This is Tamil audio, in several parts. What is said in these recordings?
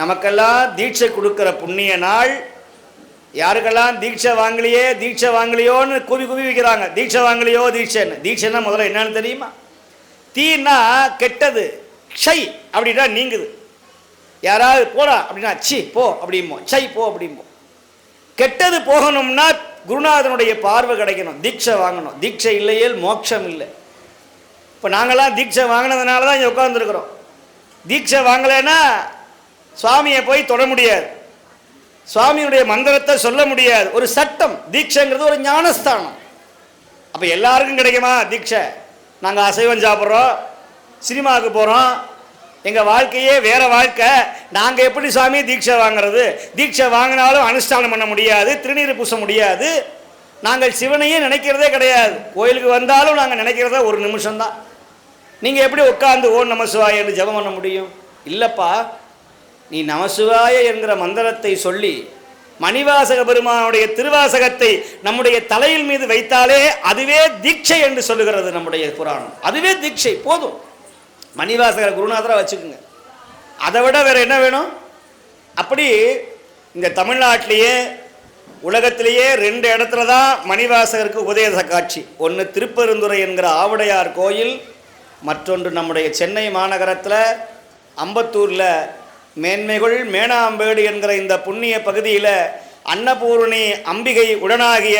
நமக்கெல்லாம் தீட்சை கொடுக்குற புண்ணிய நாள். யாருக்கெல்லாம் தீட்சை வாங்கலையே தீட்சை வாங்கலையோன்னு குவி குவி வைக்கிறாங்க. தீட்சை வாங்கலையோ தீட்சைன்னு. தீட்சைன்னா முதல்ல என்னன்னு தெரியுமா? தீன்னா கெட்டது. ஷை அப்படின்னா நீங்குது. யாராவது போடா அப்படின்னா சி போ அப்படிம்போம் சை போ அப்படிம்போம் கெட்டது போகணும்னா குருநாதனுடைய பார்வை கிடைக்கணும். தீட்சை வாங்கணும். தீட்சை இல்லையே மோட்சம் இல்லை. இப்போ நாங்களாம் தீட்சை வாங்கினதுனால தான் இங்கே உட்காந்துருக்குறோம் தீட்சை வாங்கலைன்னா சுவாமியை போய் தொட முடியாது. சுவாமியுடைய மந்திரத்தை சொல்ல முடியாது. ஒரு சட்டம் தீட்சைங்கிறது ஒரு ஞானஸ்தானம். அப்போ எல்லாருக்கும் கிடைக்குமா தீட்சை? நாங்கள் அசைவம் சாப்பிட்றோம் சினிமாவுக்கு போகிறோம் எங்கள் வாழ்க்கையே வேறு வாழ்க்கை. நாங்கள் எப்படி சுவாமி தீட்சை வாங்குறது? தீட்சை வாங்கினாலும் அனுஷ்டானம் பண்ண முடியாது திருநீர் பூச முடியாது. நாங்கள் சிவனையே நினைக்கிறதே கிடையாது. கோயிலுக்கு வந்தாலும் நாங்கள் நினைக்கிறதே ஒரு நிமிஷம்தான். நீங்கள் எப்படி உட்காந்து ஓ நம என்று ஜெபம் பண்ண முடியும்? இல்லைப்பா. நீ நமசிவாய என்கிற மந்திரத்தை சொல்லி மணிவாசக பெருமானுடைய திருவாசகத்தை நம்முடைய தலையில் மீது வைத்தாலே அதுவே தீட்சை என்று சொல்லுகிறது நம்முடைய புராணம். அதுவே தீட்சை போதும். மணிவாசகர் குருநாதராக வச்சுக்கோங்க. அதை விட வேறு என்ன வேணும்? அப்படி இந்த தமிழ்நாட்டிலேயே உலகத்திலேயே ரெண்டு இடத்துல தான் மணிவாசகருக்கு உபதேச காட்சி. ஒன்று திருப்பெருந்துறை என்கிற ஆவுடையார் கோயில் மற்றொன்று நம்முடைய சென்னை மாநகரத்தில் அம்பத்தூரில் மேன்மைகள் மேனாம்பேடு என்கிற இந்த புண்ணிய பகுதியில் அன்னபூரணி அம்பிகை உடனாகிய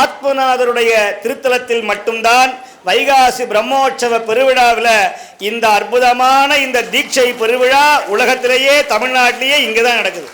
ஆத்மநாதருடைய திருத்தலத்தில் மட்டும்தான் வைகாசி பிரம்மோற்சவ பெருவிழாவில் இந்த அற்புதமான இந்த தீட்சை பெருவிழா உலகத்திலேயே தமிழ்நாட்டிலேயே இங்கே தான் நடக்குது.